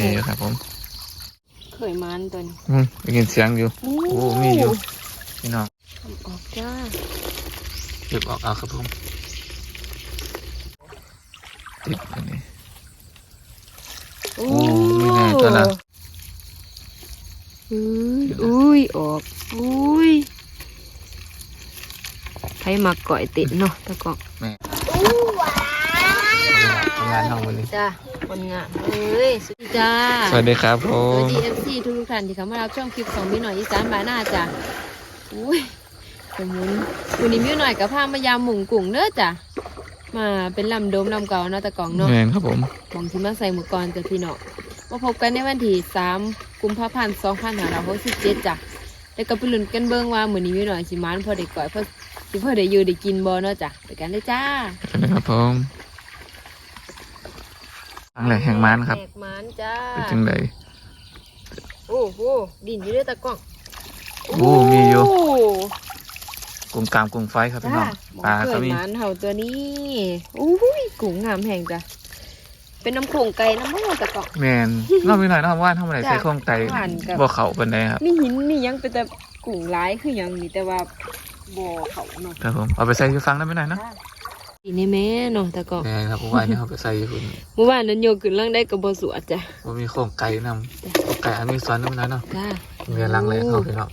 มีอยู่ครับผมเคยมันตัวนี้อืมได้ยินเสียงอยู่โอ้มีอยู่พี่น้องทำออกจ้าเก็บออกเอาครับผมติดอันนี้โอ้ไม่แน่ตัวละอุ้ยอุ้ยออกอุ้ยใครมาก่อยติดเนาะตะกอกแม่ทำ งานห้องวันนี้ จ้าคนงามเอ้ยสวัสดีจ้าสวัสดีครับผสวัมสดีเอฟซีทุกทุกๆท่านที่เข้ามารับช่องคลิปของมิวหน่อยอีสานบานหน้าจ้ะอุ้ยสมุนวันนี้มิวหน่อยกับพามายามหมุงกุ้งเด้อจ้ะมาเป็นลำโดมลำเก่าเนาะตะกองเนาะ แม่นครับผมของที่มาใส่หมูกรจ้ะพี่เนาะมาพบกันในวันที่ 3 กุมภาพันธ์2567จ้ะแล้วก็ไปลุ้นกันเบิ่งว่ามื้อนี้มิวหน่อยสิมานพอได้ก่อยพอสิพอได้อยู่ได้กินบ่เนาะจ้ะไปกันเลยจ้าสวัสดีครับผม อังแหล่แห่งมันครับแตกมันจ้าเป็นจังไดโอ้โหดินอยู่ด้วยตะกล้องโอ้มีอยู่โกุ้งกามกุ้งไฟครับพี่น้จ้าองปลาเคก็ยมีมันเห่าตัวนี้อุ้ยกุ้งงามแห่งจ้ะเป็นน้ำโขงไก่น้ำมันตะกล้องแมนนอกมีหน่อยเนอกว่านทำอะไรจ้ะใส่ข้องไก่หวานกับบ่เขาเป็นไดครับมีหินมีหยังเป็นแต่กุ้งร้ายคือหยังมีแต่ว่าบ่อเขาเนาะครับผมเอาไปใส่ยูฟังได้ไหมหน่อยเนาะ ดีนี่แม่เนาะตะกล้องแมนครับผมว่านี่เอาไปใส่อยู่คุณเมื่อวานนั้นโยกขึ้นล่างได้กับบ่สวดจ้ะว่ามีข้องไก่นำข้องไก่อันนี้ซ้อนได้ไหมหน่อยเนาะจ้าเมียลังเลยเขาพี่น้อง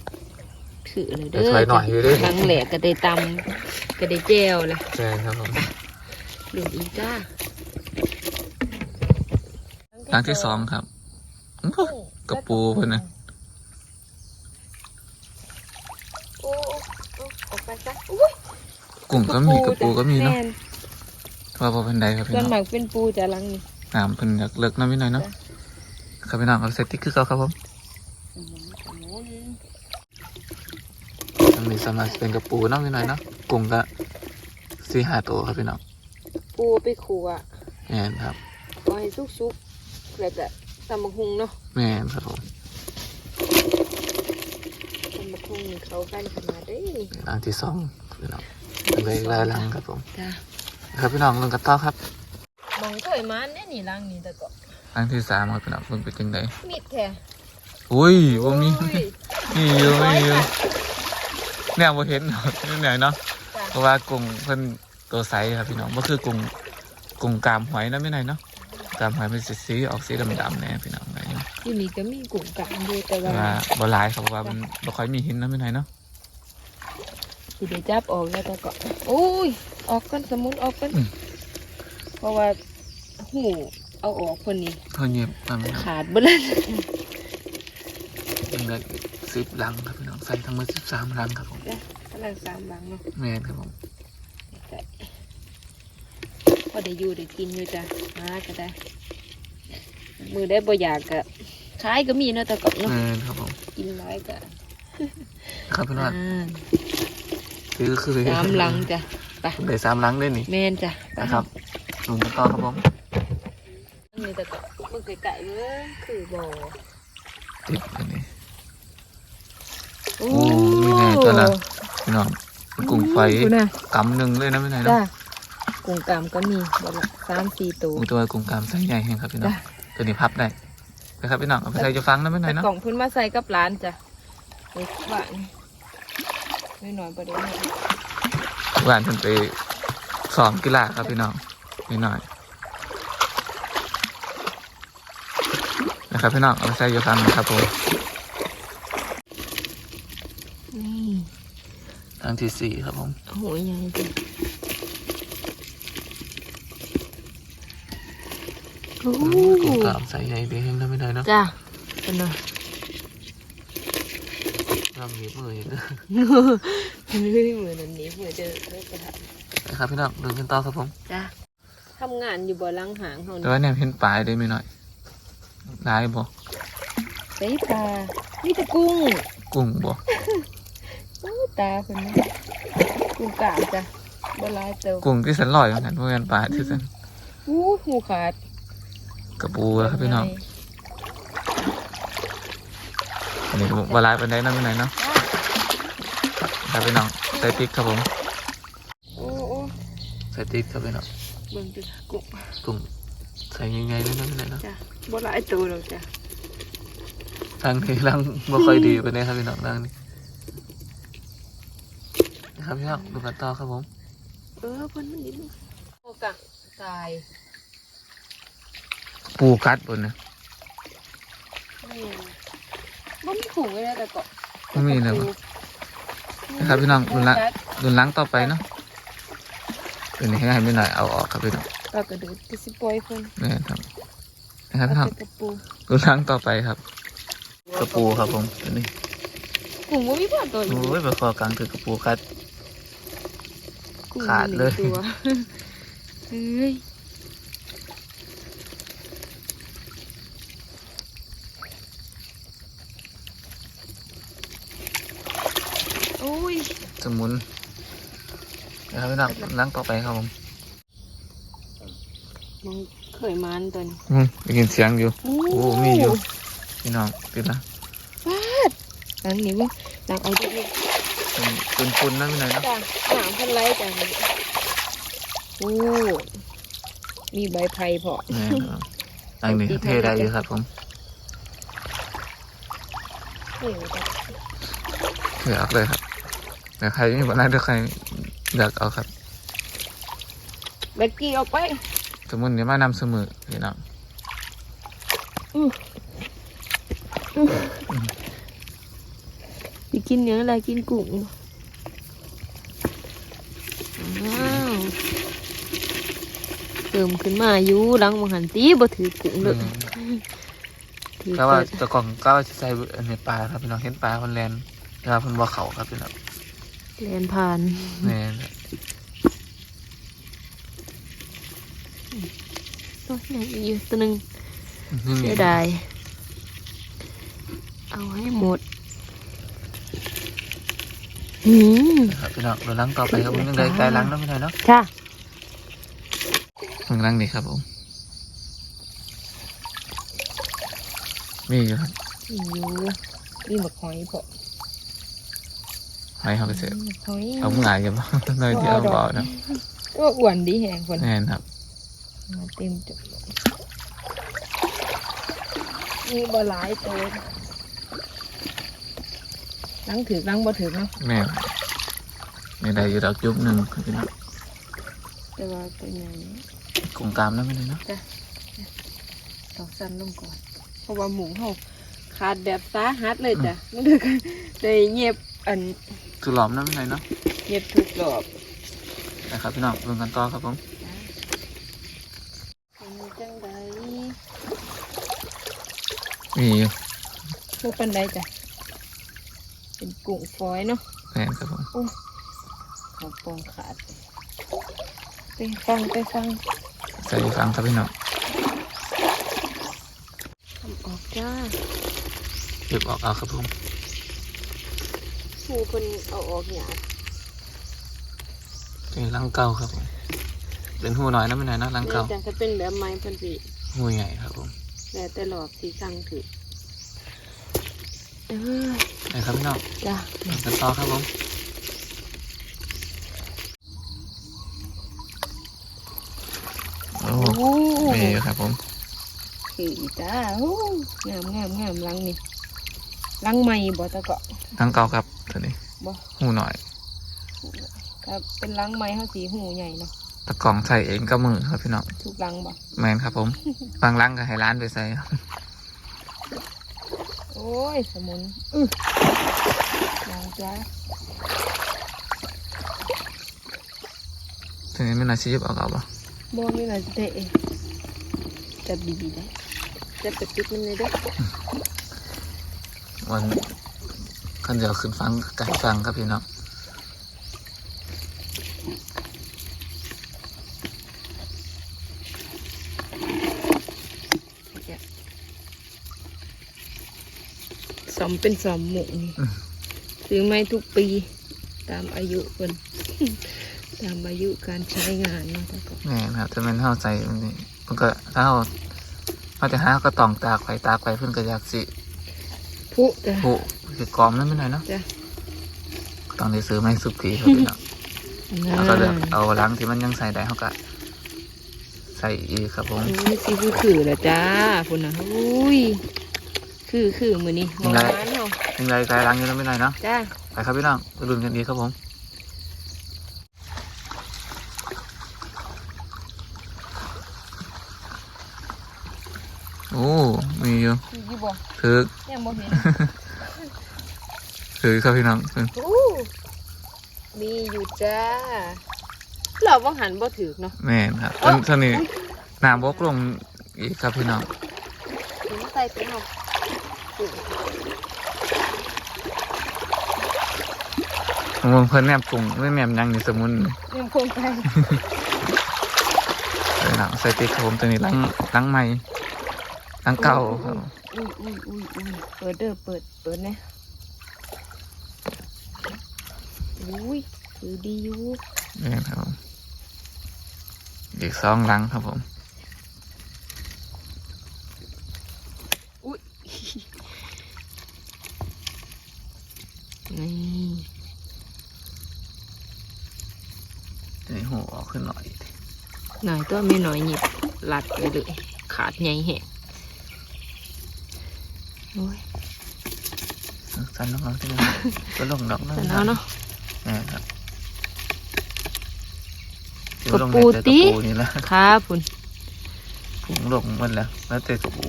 ถือเลยเดี๋เด้ยวอถอยหน่อยอยู่ดิลังแหลกก็ได้ตำก็ได้แจวเลยแมนครับผมเดี๋ยวอีกจ้าครั้งที่สองครับอื้อกระปูเพิ่นนะ โอ้โอ้ออกไปซะอุ้ย กุ้งก็มีกระปูก็มีเนาะแนว่าบ่เป็นไดครับพี่ส่วนน้องมากเป็นปูจะลังนี่น้ำเพิ่นอยากเลิกน้ำนิดหน่อยเนาะครับพี่น้องเอาไปใส่ติ๊กคือเก่าครับผมอันนี้สามารถเป็นกระปูเน้องนิดหน่อยเนาะกุ้งก็สี่ห้าตัวครับพี่น้องปูไปขัวแมนครับเอาให้สุกๆแล้วก็ตำบักหุงเนาะแมนครับผมตำบักหุงนี่เขากันขนาดได้นี่อันที่สองพี่น้อง เป็นเลยลายลังครับผม จ้าครับพี่น้องลงกระต้อครับมองเคยมันเนี่ยนี่ลังนี่แต่ก็อันที่สามครับพี่น้องเพิ่งเป็นจังไดมิดแค่อุ้ยว่ามีอุ้ยมีอยู่มีอยู่เนี่ยบ่เห็นนี่ไหนเนาะจ้ะเพราะว่ากุ้งเพิ่นตัวใสครับพี่น้องก็คือกุ้งกุ้งกามหอยนะไม่ไหนเนาะกามหอยเป็นสีสีออกสีดำๆแน่พี่น้องอะไรเนาะอยู่นี่ก็มีกุ้งกลางด้วยแต่แต่ว่าว่าบ่หลายครับเพราะว่ามันบ่ค่อยมีหินนะไม่ไหนเนาะ สิเดี๋ยวจับออกแล้วแต่ก็โอ้ยออกกันสมุนออกกันเพราะว่าหูเอาออกคนนี้เท่าเงียบมาไม่น้องขาดเบ่แล้วยังได้สิบลังครับพี่น้องใส่ทั้งหมดสิบสามลังครับผมกำลังสามบังเนาะแม่นครับผมแต่พอได้อยู่ได้กินอยู่จ้ะมาก็ได้ มือได้บ่อยากก็ขายก็มีเนาะแต่ก็เนาะแม่นครับผมกินร้ายก็ครับพี่น้องอ่า คือคือสามหลังจ้ะไปได้สามลังได้นี่แม่นจ้ะนะครับลงกันต่อครับผมมีแต่ก็มือไก่ๆเว้ยคือบ่ติดอันนี้โอ้ไม่แน่ตัวละพี่น้องกุ้งไฟคุณน่ะกำหนึ่งเลยนะไม่ไหนจ้ะเนาะกุ้งกามก็มีบ่ละสามสี่ตัวกุ้งตัวกุ้งกามไซส์ใหญ่แห้งครับพี่น้องจ้ะตัวนี้พับได้นะครับพี่น้องเอาไปใส่จะฟังนะไม่ไหนแต่เนาะกล่องเพื้นมาใส่กับร้านจ้ะเด็กบ้าน ไม่น้อยประเดี๋ยวนี้หวานเพิ่นไปสองกีฬาครับพี่น้องนิดหน่อยนะครับพี่น้องเอาไปใส่จะฟังนะครับผมนี่ทางที่สี่ครับผมโอ้โหใหญ่จ้ะโอ้กุ้งกามไซส์ใหญ่ดีแห้งนะไม่ไหนเนาะจ้ะเป็นไงลำนี้มืออีกนะเฮ้ยเหมือนอันนี้เหมือนจะเลิกกระทนะครับพี่น้องเดินกันต่อครับผมจ้ะทำงานอยู่บ่อลังหางเขาแต่เนี่ยว่าเนี่ยเห็นปลายได้ไหมหน่อยได้บ่ใส่ตานี่จะกุ้ง กุ้งบ่โอ้ตาคนนี้กุ้งกาจ้ะบ่ลายเติมกุ้งที่สันลอยเหมือนกันเพราะงั้นปลาที่สันอู้หูขาดกระปูครับพี่น้องอั นนี้ก็บหลายเป็นได้นะไม่ไหนเนาะครับพี่น้องใส่พริกครับผมโอ้โอ้ใส่พริกครับพี่น้องเบิ่งจุดกุ้งกุ้งใส่ยังไงเลยนะไม่ไหนเนาะจ้ะบ่หลายตัวหรอกจ้ะทางนี้ร่างบ่ค่อยดีไปเลยครับพี่น้องร่างนี้นะครับพี่น้องดูกันต่อครับผม เออเพิ่นมันนิดนึงโอกะตายปูกัดบนนะนี่ บ่มีขู่เลยนะแต่ก็ไม่มีเลยวะนะครับพี่น้องรุนละรุนล้างต่อไปเนาะเป็นให้ให้ไม่หน่อยเอาออกครับพี่น้องปลากระดูดก็สิปล่อยเพิ่นนี่ครับนะครับพี่น้องเอาแต่กระปูรุนล้างต่อไปครับ กระปูครับผมตัวนี้กุ้งบ่มีพ่อตัวนี้โอ้ยไปคอกลางถือกระปูกัดกุ้งขาดเลยมีหนึ่งตัวเฮ้ยโอ้ย ส มุนนะครับพี่น้องล้างต่อไปครับผมมันเคยมันตัวนี้อืมได้ยินเสียงอยู่ โอ้มีอยู่พี่น้องติดละหลังนี้มั้งหลังเอาดูดิเป็นเป็นฝุ่นนะพี่หน่อยเนาะจ้ะหางพันไรจ้ะนี่โอ้มีใบไผ่พอนี่ครับอันนี้เทได้อยู่ครับผมเฮ้ยจ้ะเทออกเลยครับ แต่ใครไม่บอกได้ถ้าใครอยากเอาครับแบกกี้ออกไป สมุนเนี่ยมานำเสมอพี่น้องไปกินเนื้ออะไรกินกุ้งว้าวเติมขึ้นมาอยู่หลังมังหันตีบ่ถือกุ้งเลยถือก็ว่าเกิดแตะกล่องก็ว่าจะใส่ในปลาครับพี่น้องเห็นปลาคนแลนนะครับเพิ่นว่าเขาครับพี่น้อง เรียนผ่านนี่โอ้ยยังอีกอยู่ตัวหนึ่งนี่เสียดายเอาให้หมดอืมครับพี่น้องเราล้างต่อไปครับผมยังไงไกลล้างแล้วพี่น้อยเนาะค่ะเพิ่งล้างนี่ครับผมมีอยู่ครับอยู่นี่หมกหอย พอให้เขาไปเสียหมกหอยเอาหงายกันบ้างหน่อยเดียวเบาเนาะก็อ้วนดีแหงคนแน่นครับมาเต็มจุดมีบ่หลายตัวล้างถือล้างบ่ถือเนาะแม่นไม่ได้อยู่ดอกยุบหนึ่งครับพี่น้องแต่ว่าตัวใหญ่กงกามนะไม่ได้เนาะตอกสั้นลงก่อน เพราะว่าหมูเขาขาดแบบสาหัสเลยจ้ะมันเลยก็เลยเงียบ อันคือหลอมนะไม่ได้เนาะเงียบทุกรอบนะครับพี่น้องเบิ่งกันต่อครับผมเป็นจังไดมีอยู่พวกปันไดจ้ะเป็นกุ้งฝอยเนาะแม่นครับผมเขาปองขาดไปฟังไปฟังใส่ฟังครับพี่น้องทำออกจ้าเก็บออกเอาครับผม หมูคนเอาออกหยาบเป็นลังเก่าครับผมเป็นหูน้อยนะไม่ได้เนาะลังแม่เก่าจ้ะถ้าเป็นแบบไม้เพันสิหูใหญ่ครับผมแต่แต่หลอบสีสั่งถือเออนะครับพี่น้องจ้ะเบิ่งกันต่อครับผมโอ้โอ้มีอยู่ครับผมขี่จ้าโอ้งามงามงามลังนี่ ลังใหม่บ่ตะเกาะลังเก่าครับตัวนี้บ่หูหน่อยครับเป็นลังไม้เขาสีหูใหญ่เนาะตะกล่องใส่เองก็มือครับพี่น้องทุกลังบ่แมนครับ ผมบางลังก็ให้ร้านไปใส่โอ้ยสมุนอื้อลังจ้าทีนี้ไม่น่าชิบเอาเอาปะบ่มีอะไรจะเตะเองจับดีๆได้จับไปปิดมันเลยเด้อ วันขันเดียวขึ้นฟังไก่ฟังครับพี่น้องสอมเป็นสอมหมูนี่ซื้อไม่ทุกปีตามอายุคนตามอายุการใช้งานเนาะตะเกาะแม่นครับจะเป็นเท่าใจมันนี่มันก็ถ้าเราเขาจะหาก็ต้องตากไฟตากไฟเพื่อนก็อยากสิ ผู้จ้ะผูคือกรอมนั่นไม่หน่อยเนาะจ้ะก็ต้องได้ซื้อไม้สุกี้ครับพี่น้องแล้วก็เลือกเอาล้างที่มันยังใส่ได้เขาก็ใส่อีกครับผมอุ้ยซีฟู้ดคือแล้วจ้าพุ่นนะอุ้ยคือคือมือนี้หวานเนาะยังไงกายล้างอยู่แล้วไม่ไรเนาะจ้าไปครับพี่น้องไปดูกันดีครับผม โอ้มีอยู่คือยี่บ่ถือยังบ่เห็นถือครับพี่น้องถืออู้มีอยู่จ้าเราบ่หันบ่ถือเนาะแม่นครับตอนตอนนี้น้ำบกลงอีกครับพี่น้องถึงใส่เป็นหอกผมเพิ่นแนบกุ้งไม่แนบหยังนี่สมุนยังคงไปใส่หนังใส่ติ๊กครับผมตัวนี้ล้างล้างใหม่ล้างเก่าครับ อุ้ยอุ้ยอุ้ยอุ้ยเปิดเด้อเปิดเปิดนะอุ้ยถือดีอยู่แม่นครับผมอีกสองล้างครับผม อุ้ยนี่ตัวนี้หัวออกขึ้นหน่อย หน่อยตัวไม่หน่อยหยิบหลัดไปเลยขาดใหญ่แหงโอ้ย สั้นลงเอาที่นี่ก็ลงดอกแต่แล้วเนาะแม่นครับกระปูแต่ติกระปูนี่แหละครับคุณผงลงหมันแล้วแล้วแต่กระปู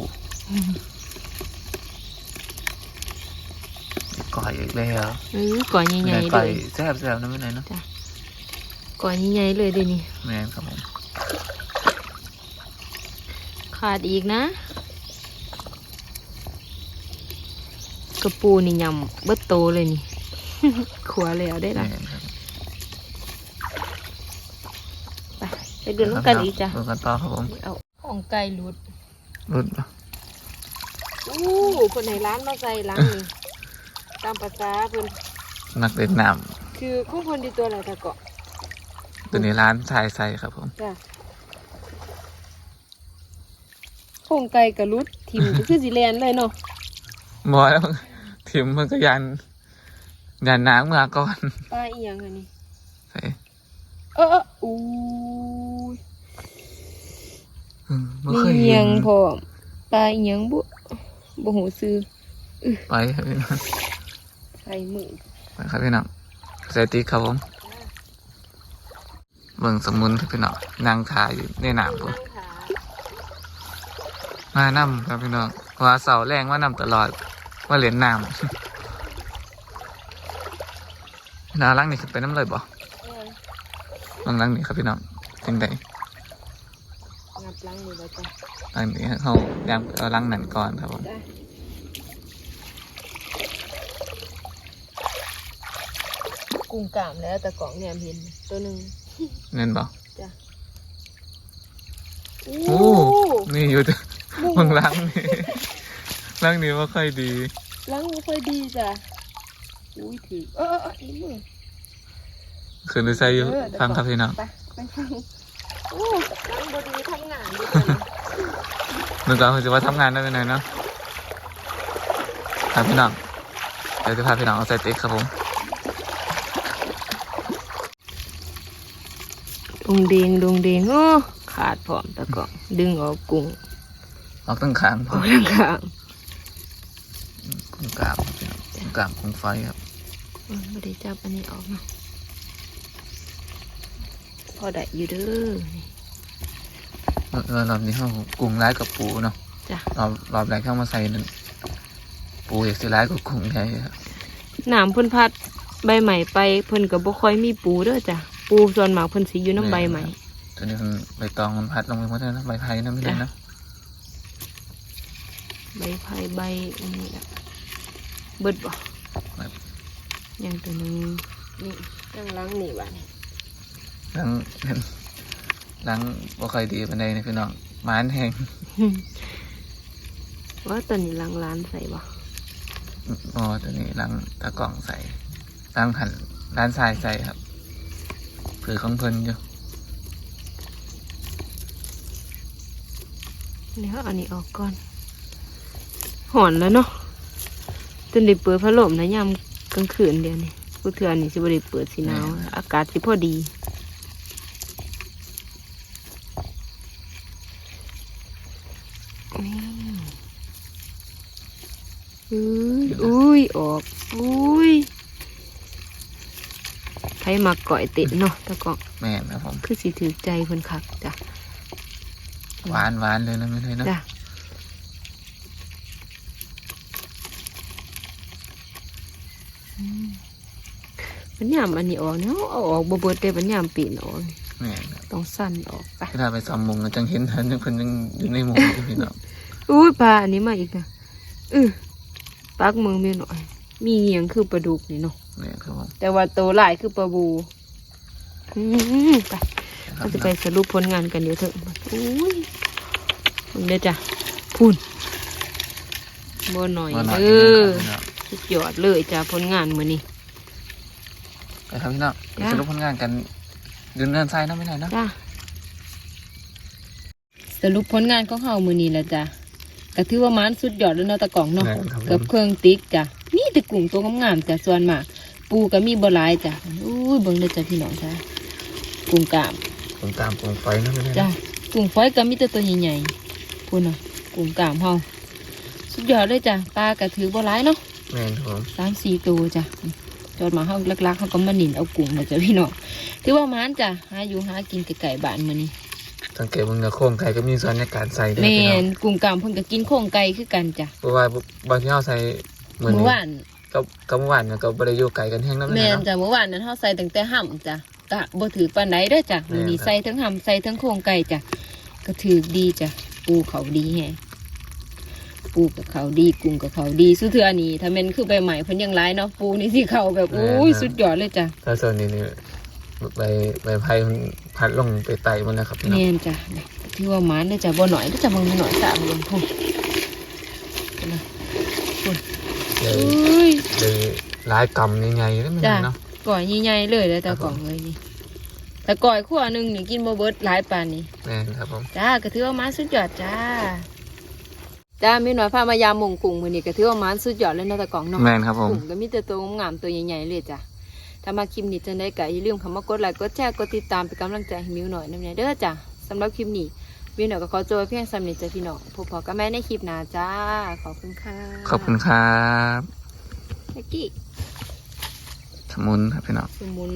ก่อยอีกแล้วเออก่อนใหญ่แม่ๆก่เลอยยแซ่บแซ่บนะไม่ไหนเนาะก่อนใหญ่ๆเลยเดี๋ยวนี้แม่นครับผมขาดอีกนะ กระปูนี่ยำเบิดโตเลยนี่ ขัวแล้วได้ละแม่นครับไปไปดูน้ำกันอีกจ้ะดูกันต่อครับผมเอาของไก่หลุดรุดปะอู้คนไหนร้านมาใส่ร้านนี่ตามภาษาเพิ่นนักเล่นน้คือคู่คนดีตัวอะไรตะเกาะำตัวนี้ร้านชายใส่ครับผมจ้ะของไก่กับรุดทิมก็คือสิแลนเลยเนาะบอแล้ว ทิมมันก็ยัน ยันน้ำมื่อก่อนปลาเอียงอันนี้ใส่เออเอออู้ยมไม่มีเคยเอีเห็ยนงพร้อมปลาเอียงบุบ่หูซื้อไปครับพี่น้องใส่มือไปครับพี่น้องใส่ติ๊กครับผมเบิ่งสมุนครับพี่น้องนางขาอยู่ในน้ำผมนั่งขามาน้ำครับพี่น้องว่าเสาแรงว่าน้ำตลอด ว่าเหรียญน้ำนาลังนี่คือเป็นน้ำเลยบ่เออลังลังนี่ครับพี่น้องจริงใดงับล้างมือแล้วจ้ะลังนี้เขายามเอาลังนั่นก่อนครับผมจ้ะกุ้งกามแล้วแต่กล่องเนี่ยเห็นตัวหนึ่งเน้นบ่โอ้โอ้นี่อยู่แต่บุ้งบางลังนี่ ลังนี้ว่าค่อยดีล้างไม่ค่อยดีจ้ะอุ้ยถือเออเออเอออีมือคืนดูใส่อยู่เออเดี๋ยวฟังครับพี่น้องไปไปฟังโอ้ล้างบดีทำงานดีจัง นึกว่าเขาจะว่าทำงานได้เป็นไงเนาะครับพี่น้องเดี๋ยวจะพาพี่น้องเอาใส่ติ๊กครับผมดงเดงดงเดงโอ้ขาดพร้อมแต่ก็ดึงออกกุ้งออกตั้งขางพอออกทาง ข้างกุ้งกามครับพี่น้องกุ้งกามกุ้งไฟครับเออไม่ได้จับอันนี้ออกนะพอได้อยู่เด้อนี่เออเออรอบนี้เขากุ้งร้ายกับปูเนาะจ้ะรอบรอบแรกเข้ามาใส่นั่นปูอยากสิร้ายกับกุ้งแท้ครับน้ำเพิ่นพัดใบใหม่ไปเพิ่นก็บ่ค่อยมีปูเด้อจ้ะปูส่วนมากเพิ่นสิอยู่น้ำใบใหม่ตัวนี้มันใบตองมันพัดลงไปหมดเลยนะใบไผ่นะไม่ได้นะใบไผ่ใบอันนี้แหละ เบิดบ่ยังตัวหนึงนี่ยังล้างนี่ว่ะนี่ล้างล้างบ่ค่อยดีปานใดนะพี่น้องหมานแห้งว่าตัวนี้ล้างร้านใส่บ่อ๋อตัวนี้ล้างตะกล่องใส่ล้างหันร้านทรายใส่ครับผือของเพิ่นอยู่เดี๋ยวเอาอันนี้ออกก่อนหอนแล้วเนาะ ตุ่นได้เปิดพัดลมนะยามกลางคืนเดียวนี่ผู้เทือนนี่สิบริเปิดสีหนาวอากาศสิพอดีอุ้ยอุ้ยออกอุ้ยใครมาก่อยเตะเนาะตะกอกแม่นครับผมคือสีถือใจคนขับจ้ะหวานหวานเลยนะไม่เลยนะจ้ะ บัญยามอันนี้ออกเนาะเอาออกบ่เบิดได้บัญยามปีนออกนี่แม่นครับต้องสั้นออกไป ถ้าไปซ้อมมงก็จังเห็นทันยังคนยังอยู่ในหมู่อยู่พี่น้องอุ้ยปลาอันนี้มาอีกนะอือปักมือมีหน่อย มีเงียงคือปลาดุกนี่เนาะ แม่นครับผมแต่ว่าโตหลายคือปลาบูอืมไปครัเราบจะไปสรุปผลงานกันเดี๋ยวเถอะอุ้ยมึงเด้อจ้ะพูนบ่หน่อยว่าหน่อยเอนะอครับพี่น้องสุดยอดเลยจ้ะผลงานมื้อนี้ ไปครับพี่น้องไปจ้ะ สรุปผลงานกันเดินเดินทรายเนาะไม่ไหนเนาะจ้ะสรุปผลงานของเฮามื้อนี้แหละจ้ะก็ถือว่ามันสุดยอดแล้วเนาะตะกล่องเนาะแม่นครับผกับมเครื่องติ๊กจ้ะมีแต่กลุ่มตัวงามๆจ้ะส่วนมากปูก็มีบ่หลายจ้ะอุ้ยเบิ่งเด้อจ้ะพี่น้องจ้ะกุ้งกามผมตามกองไฟเนาะไม่ไหนจ้ะเนาะกุ้งฝอยก็มีแต่ตัวใหญ่ๆพูนน่ะกุ้งกามเฮาสุดยอดเลยจ้ะปลาก็ถือบ่หลายเนาะ แม่นครับผมสามสี่ตัวจ้ะ จอดมาเฮาลักๆเฮาก็มาหนินเอากุ้งมาจ้ะพี่น้องถือว่ามันจ้ะหาอยู่หากินไก่ๆบ้านมื้อนี้สังเกตมึงนะโค้งไก่ก็มีส่วนในการใส่ด้วยแม่พี่น้องนกุ้งกามเพิ่นก็กินโครงไก่คือกันจ้ะเพราะว่าบางที่เราใส่เหมือนเมื่อวานกับกับเมื่อวานเนี่ยก็บริโยไก่กันแห้งเนาะไม่แม่ไหนนเนาะจ้ะเมื่อวานนั้นเฮาใส่ตั้งแต่ห่ำจ้ะกะบ่ถือปานใดเด้อจ้ะแม่นมื้อนี้ครับใส่ทั้งห่ำใส่ทั้งโครงไก่จ้ะก็ถือดีจ้ะปูเขาดีแฮะ ปูกับเขาดีกุ้งกับเขาดีสุดเทื่อนี้ถ้าแม่นคือใบใหม่เพิ่นยังหลายเนาะปูนี่สิเขาแบบอุ้ยสุดยอดเลยจ้ะถ้าส่วนนี้นี่ใบใบไผ่มันพัดลงไปไต่มันนะครับพี่น้องแม่นจ้ะเนี่ยถือว่าหมานเด้อจ้ะบ่หน่อยเด้อจ้ะมึงหน่อยสามลงพุ่นนะเลยอุ้ยเลยหลายกำใหญ่ๆแล้วมันจ้ะเนาะก่อยใหญ่ๆเลยแล้วแต่ครับผมกล่องเลยนี่แต่ก่อยขั้วหนึงนี่กินบ่เบิดหลายปานนี่แม่นครับผมจ้าก็ถือว่าหมานสุดยอดจ้า จ้ามีหน่อยพามายามหมงกุ้งมื้อนี้ก็ถือว่าหมานสุดยอดเลยเนาะแต่กล่องเนาะแม่นครับผม กุ้งก็มีแต่ตัวงามๆตัวใหญ่ๆเลยจ้ะถ้ามาคลิปนี้จังได้ก็อย่าลืมคำว่ากดไลค์กดแชร์กดติดตามเป็นกำลังใจให้มิวหน่อยนำแน่เด้อจ้ะสำหรับคลิปนี้มิวหน่อยก็ขอตัวเพียงสำเนีจ้ะพี่น้องพบพอกันแม่ในคลิปหน้าจ้าขอบคุณค่ะขอบคุณครับเมื่อกี้สมุนครับพี่น้องสมุน